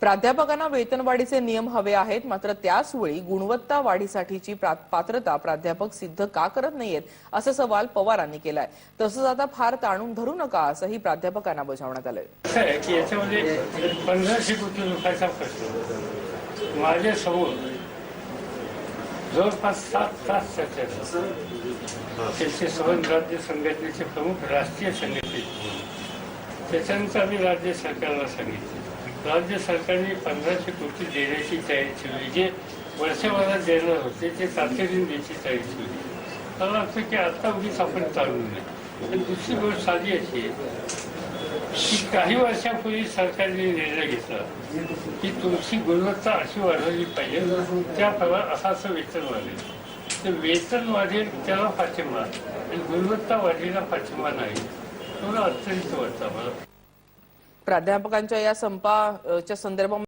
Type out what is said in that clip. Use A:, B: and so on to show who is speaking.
A: प्राध्यापकांना वेतनवाढीचे नियम हवे आहेत मात्र त्याचवेळी गुणवत्ता वाढीसाठीची पात्रता प्राध्यापक सिद्ध का करत नाहीयेत असा सवाल पवारांनी केलाय. तसंच आता फार ताणून धरू नका असंही प्राध्यापकांना बजावण्यात आलंय.
B: माझ्यासमोर जवळपास सात तास चर्चा झाली. त्यांचे संबंध राज्य संघटनेचे प्रमुख राष्ट्रीय संघटनेचे त्याच्यानंतर आम्ही राज्य सरकारला सांगितलं. राज्य सरकारने पंधराशे कोटी देण्याची तयारी ठेवली जे वर्षभरात देणार होते ते तातडीने द्यायची तयारी ठेवली मला वाटतं की आत्ता उगीच आपण चालू नये आणि दुसरी गोष्ट साधी अशी आहे की काही वर्षापूर्वी सरकारने निर्णय घेतला की तुमची गुणवत्ता अशी वाढवली पाहिजे. त्याप्रमाणे असं असं वेतन वाढेल. तर वेतन वाढेल त्याला पाठिंबा. आणि गुणवत्ता वाढीला पाठिंबा नाही. थोडं अत्यंत वाटतं मला
A: प्राध्यापकांच्या या संपाच्या संदर्भात